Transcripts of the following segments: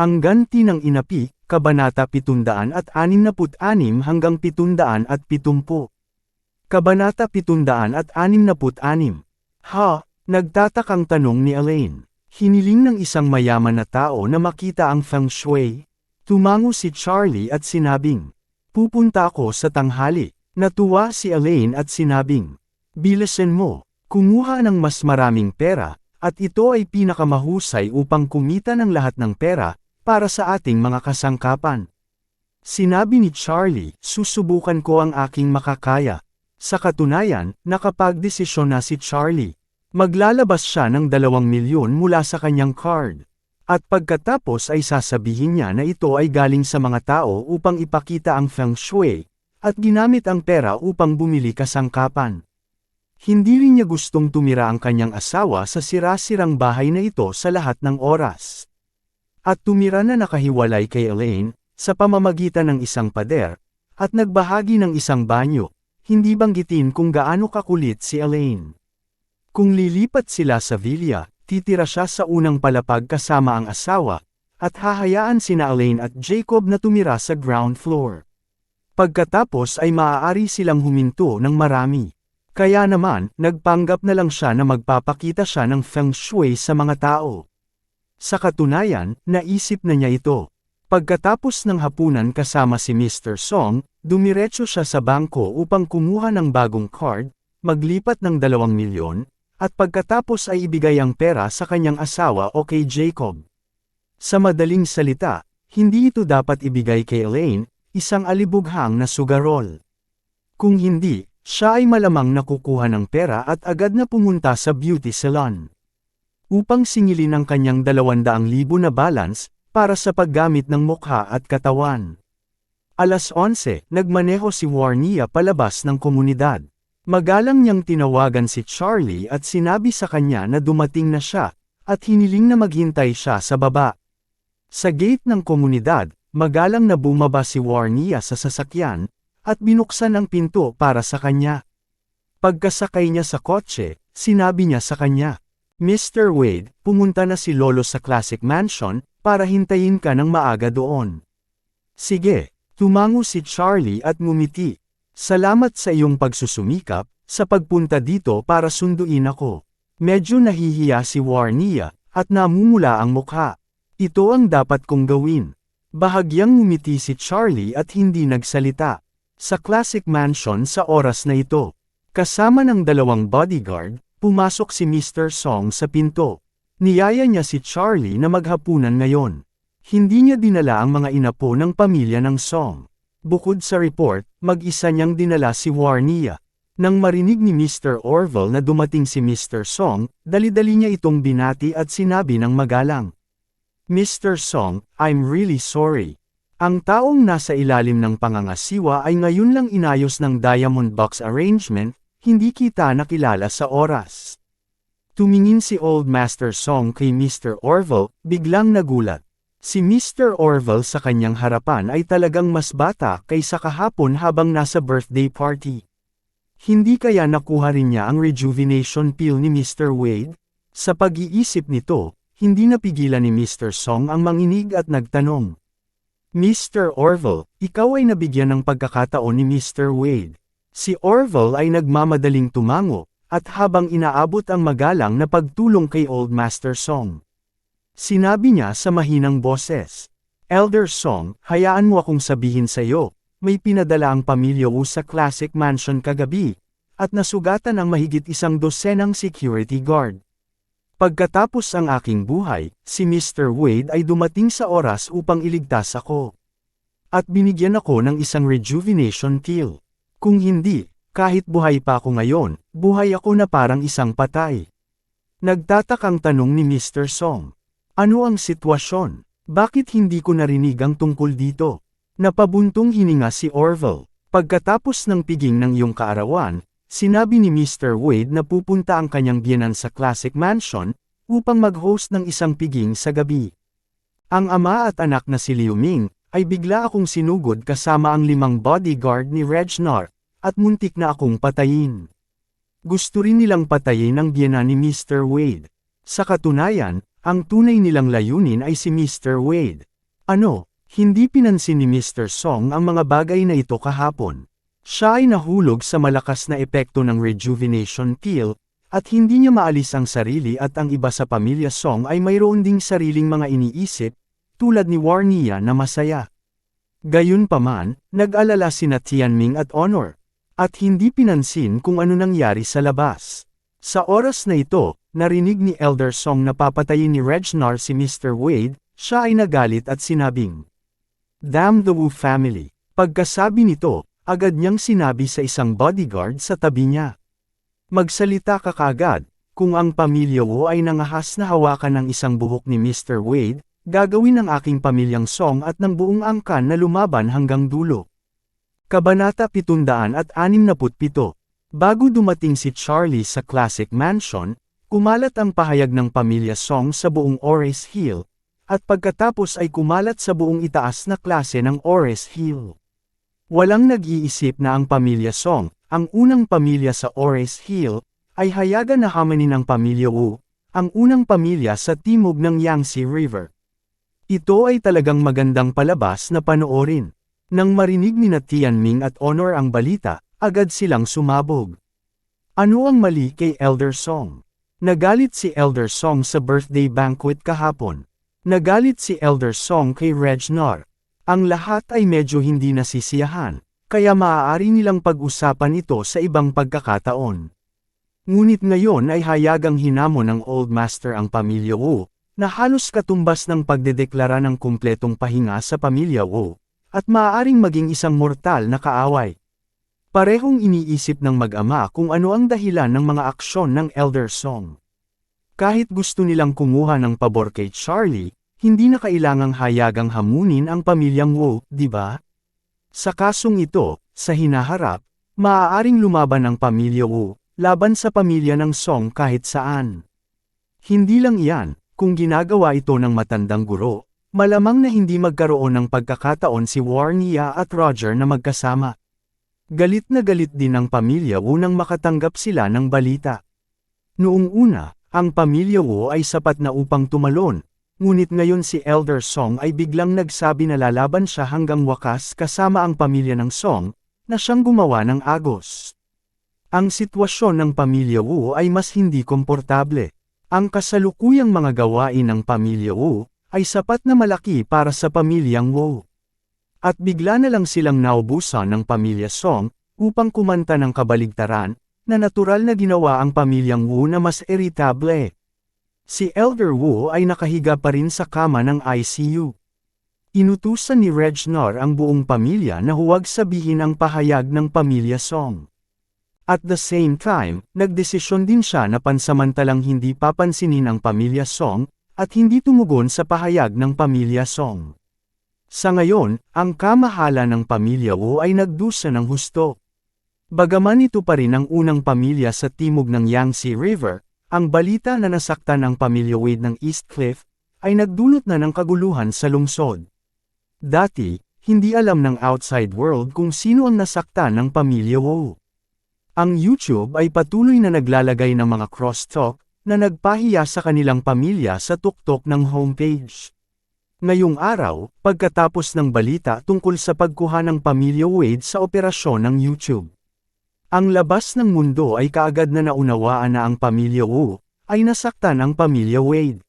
Ang ganti ng inapi, Kabanata 766 hanggang 770. Kabanata 766. Ha, nagtatakang tanong ni Elaine. Hiniling ng isang mayaman na tao na makita ang feng shui. Tumango si Charlie at sinabing, Pupunta ako sa tanghali. Natuwa si Elaine at sinabing, Bilasan mo, kumuha ng mas maraming pera, at ito ay pinakamahusay upang kumita ng lahat ng pera, para sa ating mga kasangkapan. Sinabi ni Charlie, susubukan ko ang aking makakaya. Sa katunayan, nakapagdesisyon na si Charlie. Maglalabas siya ng dalawang milyon mula sa kanyang card. At pagkatapos ay sasabihin niya na ito ay galing sa mga tao upang ipakita ang feng shui, at ginamit ang pera upang bumili kasangkapan. Hindi rin niya gustong tumira ang kanyang asawa sa sira-sirang bahay na ito sa lahat ng oras. At tumira na nakahiwalay kay Elaine, sa pamamagitan ng isang pader, at nagbahagi ng isang banyo, hindi banggitin kung gaano kakulit si Elaine. Kung lilipat sila sa villa, titira siya sa unang palapag kasama ang asawa, at hahayaan sina Elaine at Jacob na tumira sa ground floor. Pagkatapos ay maaari silang huminto ng marami. Kaya naman, nagpanggap na lang siya na magpapakita siya ng feng shui sa mga tao. Sa katunayan, naisip na niya ito. Pagkatapos ng hapunan kasama si Mr. Song, dumiretso siya sa bangko upang kumuha ng bagong card, maglipat ng dalawang milyon, at pagkatapos ay ibigay ang pera sa kanyang asawa o kay Jacob. Sa madaling salita, hindi ito dapat ibigay kay Elaine, isang alibughang na sugarol. Kung hindi, siya ay malamang nakukuha ng pera at agad na pumunta sa beauty salon. Upang singilin ang kanyang 200,000 na balance, para sa paggamit ng mukha at katawan. Alas 11, nagmaneho si Warnia palabas ng komunidad. Magalang niyang tinawagan si Charlie at sinabi sa kanya na dumating na siya, at hiniling na maghintay siya sa baba. Sa gate ng komunidad, magalang na bumaba si Warnia sa sasakyan, at binuksan ang pinto para sa kanya. Pagkasakay niya sa kotse, sinabi niya sa kanya, Mr. Wade, pumunta na si Lolo sa Classic Mansion, para hintayin ka ng maaga doon. Sige, tumango si Charlie at ngumiti. Salamat sa iyong pagsusumikap, sa pagpunta dito para sunduin ako. Medyo nahihiya si Warnia, at namumula ang mukha. Ito ang dapat kong gawin. Bahagyang ngumiti si Charlie at hindi nagsalita. Sa Classic Mansion sa oras na ito, kasama ng dalawang bodyguard, pumasok si Mr. Song sa pinto. Niyaya niya si Charlie na maghapunan ngayon. Hindi niya dinala ang mga inapo ng pamilya ng Song. Bukod sa report, mag-isa niyang dinala si Warnia. Nang marinig ni Mr. Orville na dumating si Mr. Song, dali-dali niya itong binati at sinabi ng magalang. Mr. Song, I'm really sorry. Ang taong nasa ilalim ng pangangasiwa ay ngayon lang inayos ng Diamond Box Arrangement, hindi kita nakilala sa oras. Tumingin si Old Master Song kay Mr. Orville, biglang nagulat. Si Mr. Orville sa kanyang harapan ay talagang mas bata kaysa kahapon habang nasa birthday party. Hindi kaya nakuha rin niya ang rejuvenation pill ni Mr. Wade? Sa pag-iisip nito, hindi napigilan ni Mr. Song ang manginig at nagtanong. Mr. Orville, ikaw ay nabigyan ng pagkakataon ni Mr. Wade. Si Orville ay nagmamadaling tumango, at habang inaabot ang magalang na pagtulong kay Old Master Song. Sinabi niya sa mahinang boses, Elder Song, hayaan mo akong sabihin sa iyo, may pinadala ang pamilya mo sa Classic Mansion kagabi, at nasugatan ang mahigit isang dosenang security guard. Pagkatapos ang aking buhay, si Mr. Wade ay dumating sa oras upang iligtas ako. At binigyan ako ng isang rejuvenation pill. Kung hindi, kahit buhay pa ako ngayon, buhay ako na parang isang patay. Nagtatakang tanong ni Mr. Song. Ano ang sitwasyon? Bakit hindi ko narinig ang tungkol dito? Napabuntong hininga si Orville. Pagkatapos ng piging ng iyong kaarawan, sinabi ni Mr. Wade na pupunta ang kanyang biyanan sa Classic Mansion, upang mag-host ng isang piging sa gabi. Ang ama at anak na si Liu Ming, ay bigla akong sinugod kasama ang limang bodyguard ni Regnor, at muntik na akong patayin. Gusto rin nilang patayin ang biyanan ni Mr. Wade. Sa katunayan, ang tunay nilang layunin ay si Mr. Wade. Ano, hindi pinansin ni Mr. Song ang mga bagay na ito kahapon. Siya ay nahulog sa malakas na epekto ng rejuvenation pill, at hindi niya maalis ang sarili at ang iba sa pamilya Song ay mayroon ding sariling mga iniisip, tulad ni Warnia na masaya. Gayunpaman, nag-alala sina Tianming at Honor, at hindi pinansin kung ano nangyari sa labas. Sa oras na ito, narinig ni Elder Song na papatayin ni Regnar si Mr. Wade, siya ay nagalit at sinabing, Damn the Wu family. Pagkasabi nito, agad niyang sinabi sa isang bodyguard sa tabi niya. Magsalita ka kagad, kung ang pamilya Wu ay nangahas na hawakan ng isang buhok ni Mr. Wade, gagawin ng aking pamilyang song at ng buong angkan na lumaban hanggang dulo. Kabanata 767 Bago dumating si Charlie sa Classic Mansion, kumalat ang pahayag ng pamilya Song sa buong Ores Hill, at pagkatapos ay kumalat sa buong itaas na klase ng Ores Hill. Walang nag-iisip na ang pamilya Song, ang unang pamilya sa Ores Hill, ay hayagan na hamanin ng pamilya Wu, ang unang pamilya sa timog ng Yangtze River. Ito ay talagang magandang palabas na panoorin. Nang marinig ni na Tianming at Honor ang balita, agad silang sumabog. Ano ang mali kay Elder Song? Nagalit si Elder Song sa birthday banquet kahapon. Nagalit si Elder Song kay Regnar. Ang lahat ay medyo hindi nasisiyahan, kaya maaari nilang pag-usapan ito sa ibang pagkakataon. Ngunit ngayon ay hayagang hinamon ng Old Master ang pamilya Wu, na halos katumbas ng pagdedeklara ng kumpletong pahinga sa pamilya Wu, at maaaring maging isang mortal na kaaway. Parehong iniisip ng mag-ama kung ano ang dahilan ng mga aksyon ng Elder Song. Kahit gusto nilang kumuha ng pabor kay Charlie, hindi na kailangang hayagang hamunin ang pamilyang Wu, di ba? Sa kasong ito, sa hinaharap, maaaring lumaban ang pamilya Wu, laban sa pamilya ng Song kahit saan. Hindi lang iyan, kung ginagawa ito ng matandang guro, malamang na hindi magkaroon ng pagkakataon si Warnia at Roger na magkasama. Galit na galit din ang pamilya Wu nang makatanggap sila ng balita. Noong una, ang pamilya Wu ay sapat na upang tumalon, ngunit ngayon si Elder Song ay biglang nagsabi na lalaban siya hanggang wakas kasama ang pamilya ng Song, na siyang gumawa ng agos. Ang sitwasyon ng pamilya Wu ay mas hindi komportable. Ang kasalukuyang mga gawain ng pamilya Wu ay sapat na malaki para sa pamilyang Wu. At bigla na lang silang naubusan ng pamilya Song upang kumanta ng kabaligtaran, na natural na ginawa ang pamilyang Wu na mas irritable. Si Elder Wu ay nakahiga pa rin sa kama ng ICU. Inutusan ni Regnar ang buong pamilya na huwag sabihin ang pahayag ng pamilya Song. At the same time, nagdesisyon din siya na pansamantalang hindi papansinin ang pamilya Song, at hindi tumugon sa pahayag ng pamilya Song. Sa ngayon, ang kamahala ng pamilya Wu ay nagdusa ng husto. Bagaman ito pa rin ang unang pamilya sa timog ng Yangtze River, ang balita na nasaktan ang pamilya Wade ng East Cliff, ay nagdulot na ng kaguluhan sa lungsod. Dati, hindi alam ng outside world kung sino ang nasaktan ng pamilya Wu. Ang YouTube ay patuloy na naglalagay ng mga crosstalk, na nagpahiya sa kanilang pamilya sa tuktok ng homepage. Ngayong araw, pagkatapos ng balita tungkol sa pagkuha ng pamilya Wade sa operasyon ng YouTube. Ang labas ng mundo ay kaagad na naunawaan na ang pamilya Wu, ay nasaktan ang pamilya Wade.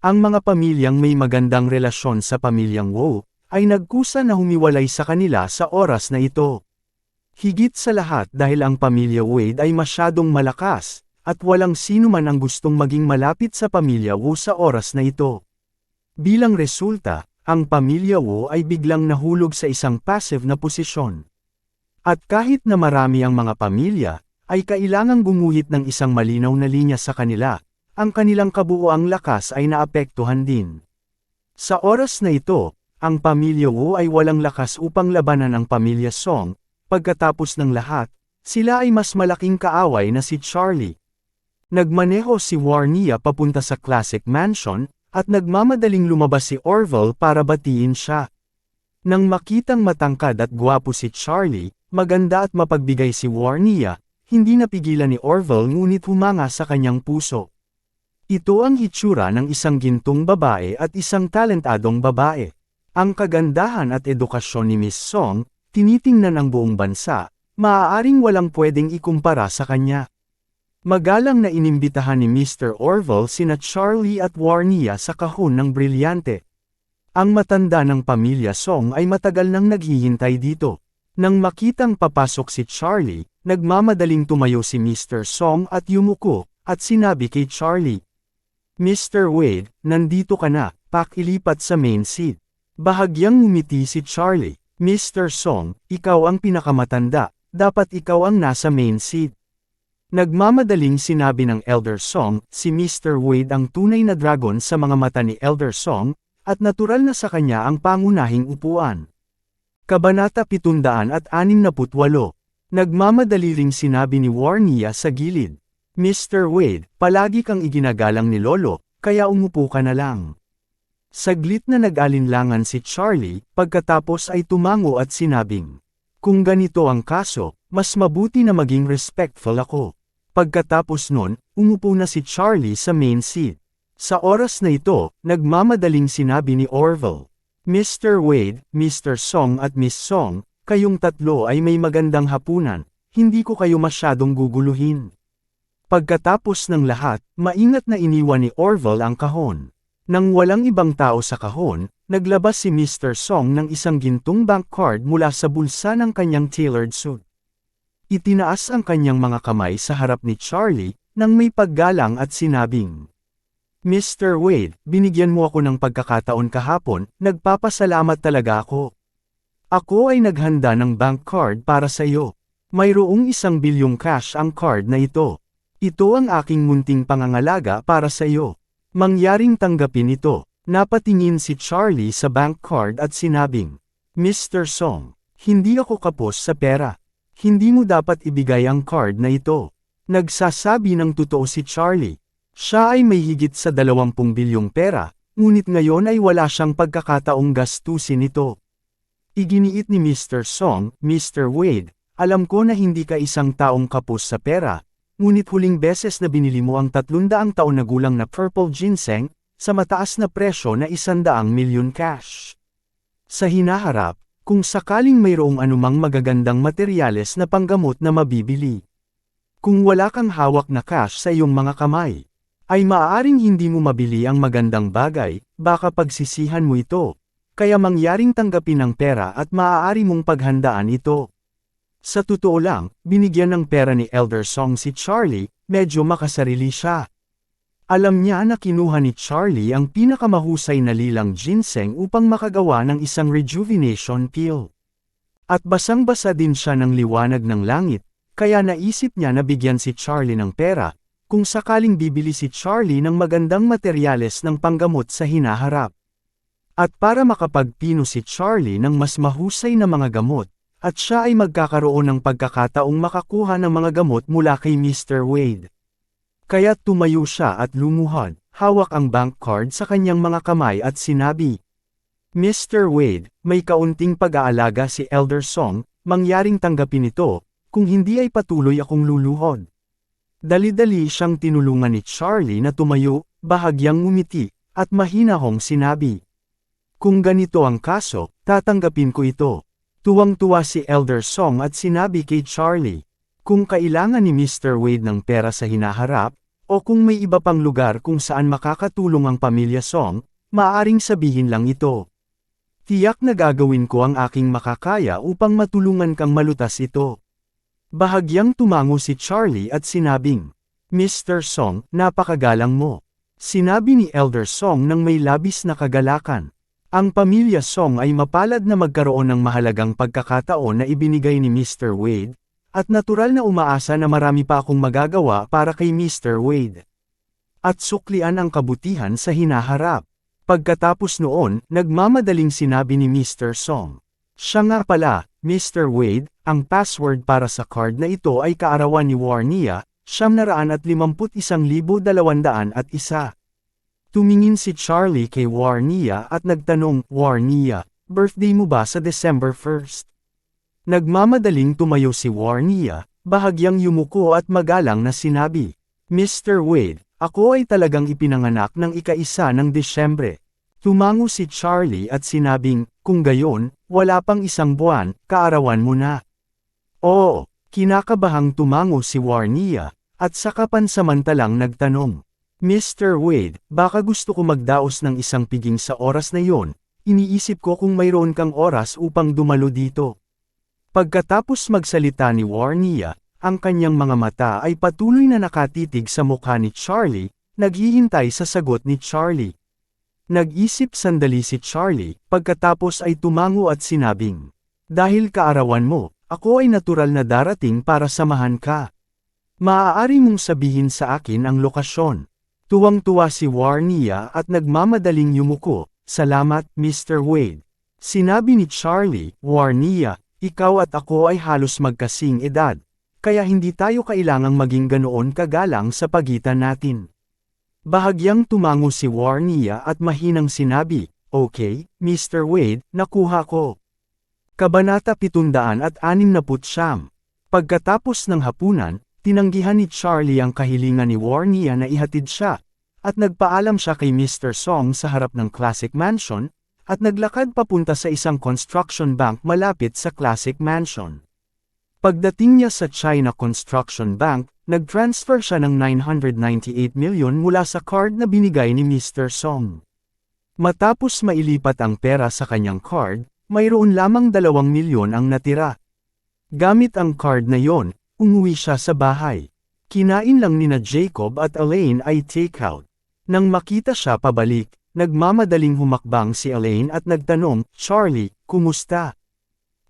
Ang mga pamilyang may magandang relasyon sa pamilyang Wu, ay nagkusa na humiwalay sa kanila sa oras na ito. Higit sa lahat dahil ang pamilya Wade ay masyadong malakas, at walang sino man ang gustong maging malapit sa pamilya Wu sa oras na ito. Bilang resulta, ang pamilya Wu ay biglang nahulog sa isang passive na posisyon. At kahit na marami ang mga pamilya, ay kailangang gumuhit ng isang malinaw na linya sa kanila, ang kanilang kabuoang lakas ay naapektuhan din. Sa oras na ito, ang pamilya Wu ay walang lakas upang labanan ang pamilya Song, pagkatapos ng lahat, sila ay mas malaking kaaway na si Charlie. Nagmaneho si Warnia papunta sa Classic Mansion, at nagmamadaling lumabas si Orville para batiin siya. Nang makitang matangkad at gwapo si Charlie, maganda at mapagbigay si Warnia, hindi napigilan ni Orville ngunit humanga sa kanyang puso. Ito ang hitsura ng isang gintong babae at isang talentadong babae. Ang kagandahan at edukasyon ni Miss Song, tinitingnan ang buong bansa, maaaring walang pwedeng ikumpara sa kanya. Magalang na inimbitahan ni Mr. Orville sina Charlie at Warnia sa kahon ng brilyante. Ang matanda ng pamilya Song ay matagal nang naghihintay dito. Nang makitang papasok si Charlie, nagmamadaling tumayo si Mr. Song at yumuko, at sinabi kay Charlie. Mr. Wade, nandito ka na, pakilipat sa main seat. Bahagyang ngumiti si Charlie. Mr. Song, ikaw ang pinakamatanda, dapat ikaw ang nasa main seat. Nagmamadaling sinabi ng Elder Song, si Mr. Wade ang tunay na dragon sa mga mata ni Elder Song, at natural na sa kanya ang pangunahing upuan. Kabanata 768 Nagmamadali ring sinabi ni Warnia sa gilid. Mr. Wade, palagi kang iginagalang ni Lolo, kaya umupo ka na lang. Saglit na nag-alinlangan si Charlie, pagkatapos ay tumango at sinabing, Kung ganito ang kaso, mas mabuti na maging respectful ako. Pagkatapos nun, umupo na si Charlie sa main seat. Sa oras na ito, nagmamadaling sinabi ni Orville. Mr. Wade, Mr. Song at Miss Song, kayong tatlo ay may magandang hapunan, hindi ko kayo masyadong guguluhin. Pagkatapos ng lahat, maingat na iniwan ni Orville ang kahon. Nang walang ibang tao sa kahon, naglabas si Mr. Song ng isang gintong bank card mula sa bulsa ng kanyang tailored suit. Itinaas ang kanyang mga kamay sa harap ni Charlie, nang may paggalang at sinabing, Mr. Wade, binigyan mo ako ng pagkakataon kahapon, nagpapasalamat talaga ako. Ako ay naghanda ng bank card para sa iyo. Mayroong isang bilyong cash ang card na ito. Ito ang aking munting pangangalaga para sa iyo. Mangyaring tanggapin ito. Napatingin si Charlie sa bank card at sinabing, Mr. Song, hindi ako kapos sa pera. Hindi mo dapat ibigay ang card na ito. Nagsasabi ng totoo si Charlie. Siya ay may higit sa 20 bilyong pera, ngunit ngayon ay wala siyang pagkakataong gastusin ito. Iginiit ni Mr. Song, Mr. Wade, alam ko na hindi ka isang taong kapos sa pera, ngunit huling beses na binili mo ang 300 taon na gulang na purple ginseng, sa mataas na presyo na 100 milyon cash. Sa hinaharap, kung sakaling mayroong anumang magagandang materyales na panggamot na mabibili. Kung wala kang hawak na cash sa iyong mga kamay, ay maaaring hindi mo mabili ang magandang bagay, baka pagsisihan mo ito, kaya mangyaring tanggapin ang pera at maaari mong paghandaan ito. Sa totoo lang, binigyan ng pera ni Elder Song si Charlie, medyo makasarili siya. Alam niya na kinuha ni Charlie ang pinakamahusay na lilang ginseng upang makagawa ng isang rejuvenation pill. At basang-basa din siya ng liwanag ng langit, kaya naisip niya na bigyan si Charlie ng pera, kung sakaling bibili si Charlie ng magandang materyales ng panggamot sa hinaharap. At para makapagpino si Charlie ng mas mahusay na mga gamot, at siya ay magkakaroon ng pagkakataong makakuha ng mga gamot mula kay Mr. Wade. Kaya tumayo siya at lumuhod, hawak ang bank card sa kanyang mga kamay at sinabi, Mr. Wade, may kaunting pag-aalaga si Elder Song, mangyaring tanggapin ito, kung hindi ay patuloy akong luluhod. Dali-dali siyang tinulungan ni Charlie na tumayo, bahagyang umiti, at mahinahong sinabi. Kung ganito ang kaso, tatanggapin ko ito. Tuwang-tuwa si Elder Song at sinabi kay Charlie, kung kailangan ni Mr. Wade ng pera sa hinaharap, o kung may iba pang lugar kung saan makakatulong ang pamilya Song, maaring sabihin lang ito. Tiyak na gagawin ko ang aking makakaya upang matulungan kang malutas ito. Bahagyang tumango si Charlie at sinabing, Mr. Song, napakagalang mo. Sinabi ni Elder Song nang may labis na kagalakan. Ang pamilya Song ay mapalad na magkaroon ng mahalagang pagkakataon na ibinigay ni Mr. Wade, at natural na umaasa na marami pa akong magagawa para kay Mr. Wade. At suklian ang kabutihan sa hinaharap. Pagkatapos noon, nagmamadaling sinabi ni Mr. Song. Siya nga pala, Mr. Wade, ang password para sa card na ito ay kaarawan ni Warnia, 751,201. Tumingin si Charlie kay Warnia at nagtanong, Warnia, birthday mo ba sa December 1st? Nagmamadaling tumayo si Warnia, bahagyang yumuko at magalang na sinabi, Mr. Wade, ako ay talagang ipinanganak ng ika-isa ng Desyembre. Tumango si Charlie at sinabing, kung gayon, wala pang isang buwan, kaarawan mo na. Oo, kinakabahang tumango si Warnia, at saka pansamantalang nagtanong. Mr. Wade, baka gusto ko magdaos ng isang piging sa oras na yon, iniisip ko kung mayroon kang oras upang dumalo dito. Pagkatapos magsalita ni Warnia, ang kanyang mga mata ay patuloy na nakatitig sa mukha ni Charlie, naghihintay sa sagot ni Charlie. Nag-isip sandali si Charlie, pagkatapos ay tumango at sinabing, Dahil kaarawan mo, ako ay natural na darating para samahan ka. Maaari mong sabihin sa akin ang lokasyon. Tuwang-tuwa si Warnia at nagmamadaling yumuko, Salamat, Mr. Wade. Sinabi ni Charlie, Warnia, ikaw at ako ay halos magkasing edad, kaya hindi tayo kailangang maging ganoon kagalang sa pagitan natin. Bahagyang tumango si Warnia at mahinang sinabi, Okay, Mr. Wade, nakuha ko. Kabanata 769 Pagkatapos ng hapunan, tinanggihan ni Charlie ang kahilingan ni Warnia na ihatid siya, at nagpaalam siya kay Mr. Song sa harap ng Classic Mansion, at naglakad papunta sa isang construction bank malapit sa Classic Mansion. Pagdating niya sa China Construction Bank, nag-transfer siya ng 998 million mula sa card na binigay ni Mr. Song. Matapos mailipat ang pera sa kanyang card, mayroon lamang 2 milyon ang natira. Gamit ang card na yon, umuwi siya sa bahay. Kinain lang ni na Jacob at Elaine ay takeout. Nang makita siya pabalik, Nagmamadaling humakbang si Elaine at nagtanong, Charlie, kumusta?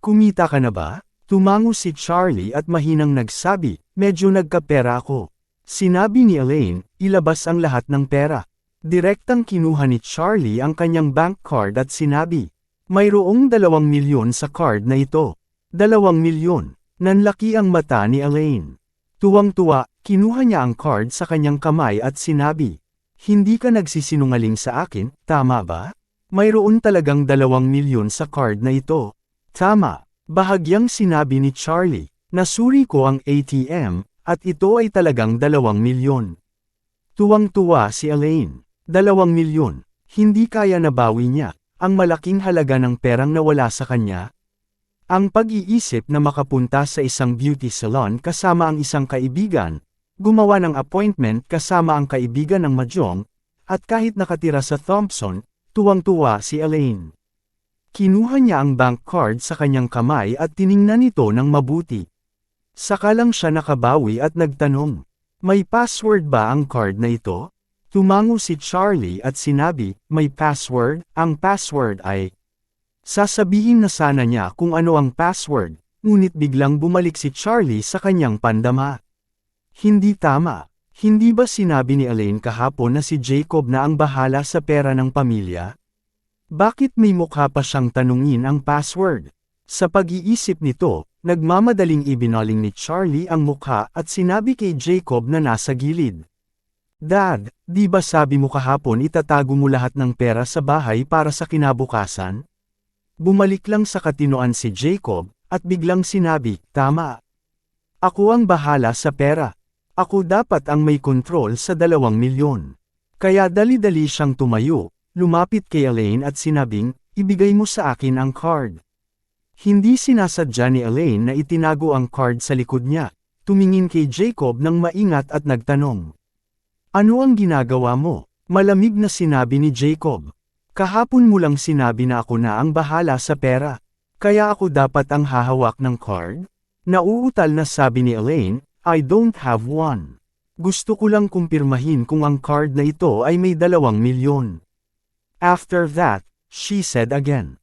Kumita ka na ba? Tumango si Charlie at mahinang nagsabi, medyo nagkapera ako. Sinabi ni Elaine, ilabas ang lahat ng pera. Direktang kinuha ni Charlie ang kanyang bank card at sinabi, mayroong dalawang milyon sa card na ito. Dalawang milyon. Nanlaki ang mata ni Elaine. Tuwang-tuwa, kinuha niya ang card sa kanyang kamay at sinabi, hindi ka nagsisinungaling sa akin, tama ba? Mayroon talagang dalawang milyon sa card na ito. Tama, bahagyang sinabi ni Charlie. Nasuri ko ang ATM, at ito ay talagang dalawang milyon. Tuwang-tuwa si Elaine. Dalawang milyon. Hindi kaya nabawi niya, ang malaking halaga ng perang nawala sa kanya. Ang pag-iisip na makapunta sa isang beauty salon kasama ang isang kaibigan, gumawa ng appointment kasama ang kaibigan ng Mahjong, at kahit nakatira sa Thompson, tuwang-tuwa si Elaine. Kinuha niya ang bank card sa kanyang kamay at tiningnan ito ng mabuti. Saka lang siya nakabawi at nagtanong, may password ba ang card na ito? Tumango si Charlie at sinabi, may password, ang password ay... Sasabihin na sana niya kung ano ang password, ngunit biglang bumalik si Charlie sa kanyang pandama. Hindi tama. Hindi ba sinabi ni Elaine kahapon na si Jacob na ang bahala sa pera ng pamilya? Bakit may mukha pa siyang tanungin ang password? Sa pag-iisip nito, nagmamadaling ibinaling ni Charlie ang mukha at sinabi kay Jacob na nasa gilid. Dad, di ba sabi mo kahapon itatago mo lahat ng pera sa bahay para sa kinabukasan? Bumalik lang sa katinoan si Jacob, at biglang sinabi, tama. Ako ang bahala sa pera. Ako dapat ang may kontrol sa dalawang milyon. Kaya dali-dali siyang tumayo, lumapit kay Elaine at sinabing, ibigay mo sa akin ang card. Hindi sinasadya ni Elaine na itinago ang card sa likod niya, tumingin kay Jacob ng maingat at nagtanong. Ano ang ginagawa mo? Malamig na sinabi ni Jacob. Kahapon mo lang sinabi na ako na ang bahala sa pera. Kaya ako dapat ang hahawak ng card? Nauutal na sabi ni Elaine, I don't have one. Gusto ko lang kumpirmahin kung ang card na ito ay may dalawang milyon. After that, she said again.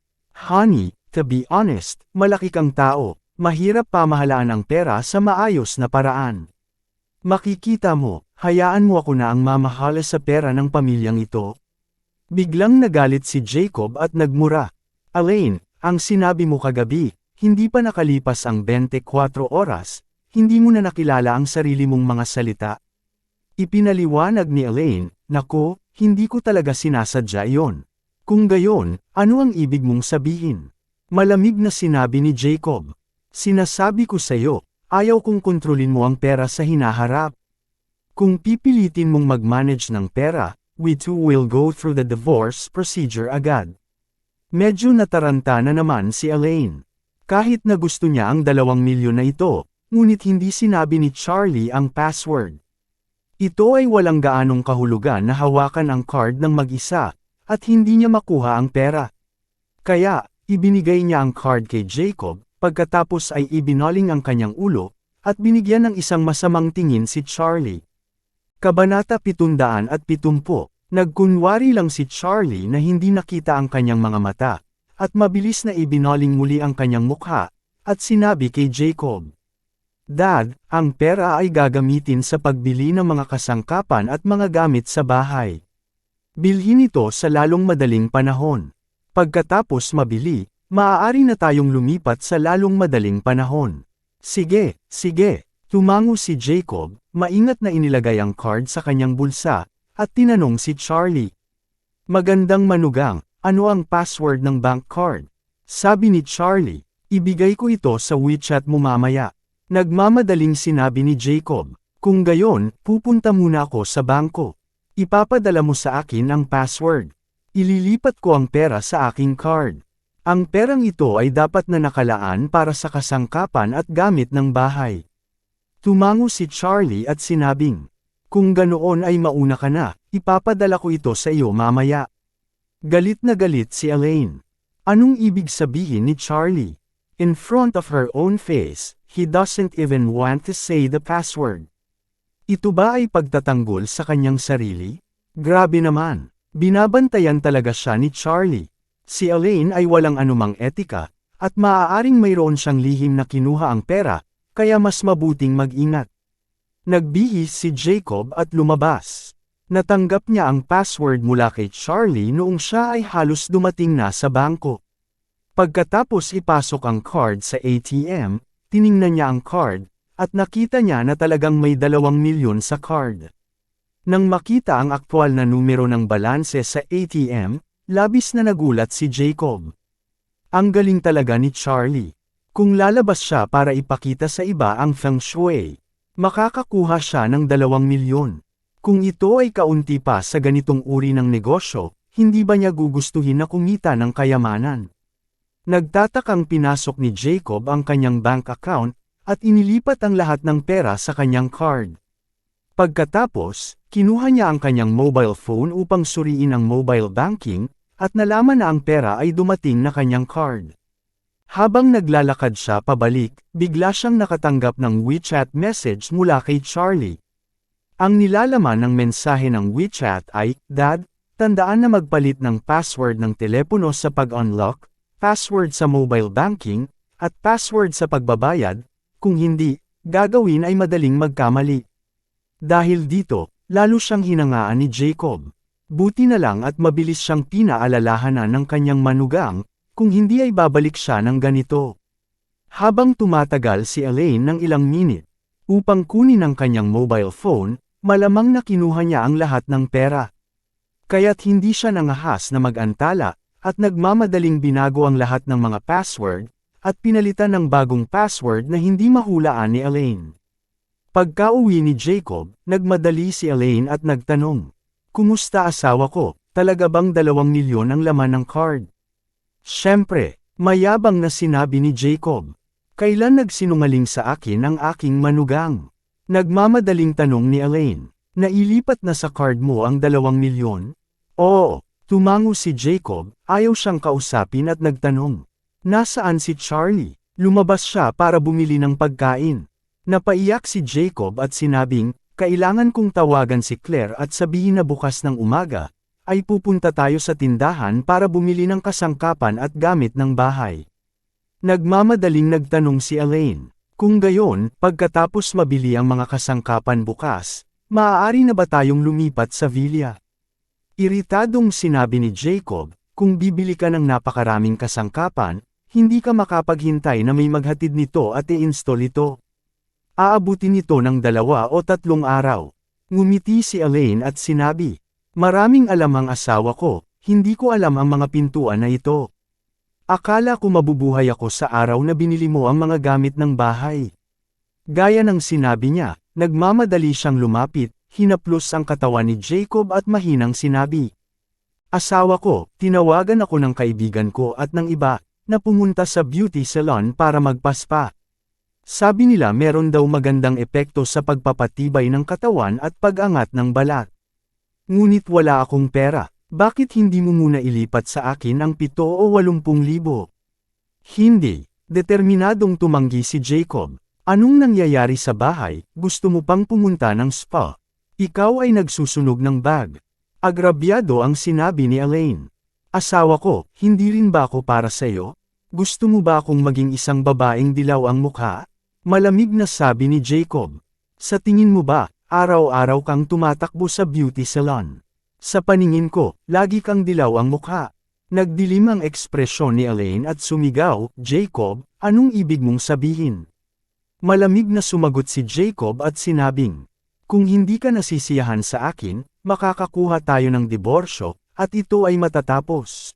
Honey, to be honest, malaki kang tao, mahirap pamahalaan ang pera sa maayos na paraan. Makikita mo, hayaan mo ako na ang mamahala sa pera ng pamilyang ito. Biglang nagalit si Jacob at nagmura. Elaine, ang sinabi mo kagabi, hindi pa nakalipas ang 24 oras, hindi mo na nakilala ang sarili mong mga salita. Ipinaliwanag ni Elaine, Nako, hindi ko talaga sinasadya iyon. Kung gayon, ano ang ibig mong sabihin? Malamig na sinabi ni Jacob. Sinasabi ko sa'yo, ayaw kong kontrolin mo ang pera sa hinaharap. Kung pipilitin mong mag-manage ng pera, we two will go through the divorce procedure agad. Medyo nataranta na naman si Elaine. Kahit na gusto niya ang dalawang milyon na ito, ngunit hindi sinabi ni Charlie ang password. Ito ay walang gaanong kahulugan na hawakan ang card ng mag-isa, at hindi niya makuha ang pera. Kaya, ibinigay niya ang card kay Jacob, pagkatapos ay ibinoling ang kanyang ulo, at binigyan ng isang masamang tingin si Charlie. Kabanata 770, nagkunwari lang si Charlie na hindi nakita ang kanyang mga mata, at mabilis na ibinoling muli ang kanyang mukha, at sinabi kay Jacob. Dad, ang pera ay gagamitin sa pagbili ng mga kasangkapan at mga gamit sa bahay. Bilhin ito sa lalong madaling panahon. Pagkatapos mabili, maaari na tayong lumipat sa lalong madaling panahon. Sige, sige, tumango si Jacob, maingat na inilagay ang card sa kanyang bulsa, at tinanong si Charlie. Magandang manugang, ano ang password ng bank card? Sabi ni Charlie, ibigay ko ito sa WeChat mo mamaya. Nagmamadaling sinabi ni Jacob, kung gayon, pupunta muna ako sa bangko. Ipapadala mo sa akin ang password. Ililipat ko ang pera sa aking card. Ang perang ito ay dapat na nakalaan para sa kasangkapan at gamit ng bahay. Tumango si Charlie at sinabing, kung ganoon ay mauna ka na, ipapadala ko ito sa iyo mamaya. Galit na galit si Elaine. Anong ibig sabihin ni Charlie? In front of her own face, he doesn't even want to say the password. Ito ba ay pagtatanggol sa kanyang sarili? Grabe naman. Binabantayan talaga siya ni Charlie. Si Elaine ay walang anumang etika, at maaaring mayroon siyang lihim na kinuha ang pera, kaya mas mabuting mag-ingat. Nagbihis si Jacob at lumabas. Natanggap niya ang password mula kay Charlie noong siya ay halos dumating na sa bangko. Pagkatapos ipasok ang card sa ATM, tiningnan niya ang card, at nakita niya na talagang may dalawang milyon sa card. Nang makita ang aktwal na numero ng balanse sa ATM, labis na nagulat si Jacob. Ang galing talaga ni Charlie. Kung lalabas siya para ipakita sa iba ang feng shui, makakakuha siya ng dalawang milyon. Kung ito ay kaunti pa sa ganitong uri ng negosyo, hindi ba niya gugustuhin na kumita ng kayamanan? Nagtatakang pinasok ni Jacob ang kanyang bank account, at inilipat ang lahat ng pera sa kanyang card. Pagkatapos, kinuha niya ang kanyang mobile phone upang suriin ang mobile banking, at nalaman na ang pera ay dumating na kanyang card. Habang naglalakad siya pabalik, bigla siyang nakatanggap ng WeChat message mula kay Charlie. Ang nilalaman ng mensahe ng WeChat ay, Dad, tandaan na magpalit ng password ng telepono sa pag-unlock, password sa mobile banking, at password sa pagbabayad, kung hindi, gagawin ay madaling magkamali. Dahil dito, lalo siyang hinangaan ni Jacob. Buti na lang at mabilis siyang pinaalalahanan ng kanyang manugang, kung hindi ay babalik siya ng ganito. Habang tumatagal si Elaine ng ilang minute, upang kunin ang kanyang mobile phone, malamang na kinuha niya ang lahat ng pera. Kaya't hindi siya nangahas na mag-antala, at nagmamadaling binago ang lahat ng mga password, at pinalitan ng bagong password na hindi mahulaan ni Elaine. Pagka-uwi ni Jacob, nagmadali si Elaine at nagtanong, Kumusta asawa ko, talaga bang dalawang milyon ang laman ng card? Siyempre, mayabang na sinabi ni Jacob. Kailan nagsinungaling sa akin ang aking manugang? Nagmamadaling tanong ni Elaine. Nailipat na sa card mo ang dalawang milyon? Oo, tumango si Jacob, ayaw siyang kausapin at nagtanong. Nasaan si Charlie? Lumabas siya para bumili ng pagkain. Napaiyak si Jacob at sinabing, kailangan kong tawagan si Claire at sabihin na bukas ng umaga, ay pupunta tayo sa tindahan para bumili ng kasangkapan at gamit ng bahay. Nagmamadaling nagtanong si Elaine, kung gayon, pagkatapos mabili ang mga kasangkapan bukas, maaari na ba tayong lumipat sa villa? Iritadong sinabi ni Jacob, kung bibili ka ng napakaraming kasangkapan, hindi ka makapaghintay na may maghatid nito at i-install ito. Aabutin ito ng dalawa o tatlong araw. Ngumiti si Elaine at sinabi, Maraming alam ang asawa ko, hindi ko alam ang mga pintuan na ito. Akala ko mabubuhay ako sa araw na binili mo ang mga gamit ng bahay. Gaya ng sinabi niya, nagmamadali siyang lumapit, hinaplos ang katawan ni Jacob at mahinang sinabi. Asawa ko, tinawagan ako ng kaibigan ko at ng iba, na pumunta sa beauty salon para magpaspa. Sabi nila meron daw magandang epekto sa pagpapatibay ng katawan at pag-angat ng balat. Ngunit wala akong pera, bakit hindi mo muna ilipat sa akin ang pito o walumpung libo? Hindi, determinadong tumanggi si Jacob. Anong nangyayari sa bahay, gusto mo pang pumunta ng spa? Ikaw ay nagsusunog ng bag. Agrabyado ang sinabi ni Elaine. Asawa ko, hindi rin ba ako para sa'yo? Gusto mo ba akong maging isang babaeng dilaw ang mukha? Malamig na sabi ni Jacob. Sa tingin mo ba, araw-araw kang tumatakbo sa beauty salon? Sa paningin ko, lagi kang dilaw ang mukha. Nagdilim ang ekspresyon ni Elaine at sumigaw, Jacob, anong ibig mong sabihin? Malamig na sumagot si Jacob at sinabing, Kung hindi ka nasisiyahan sa akin, makakakuha tayo ng diborsyo, at ito ay matatapos.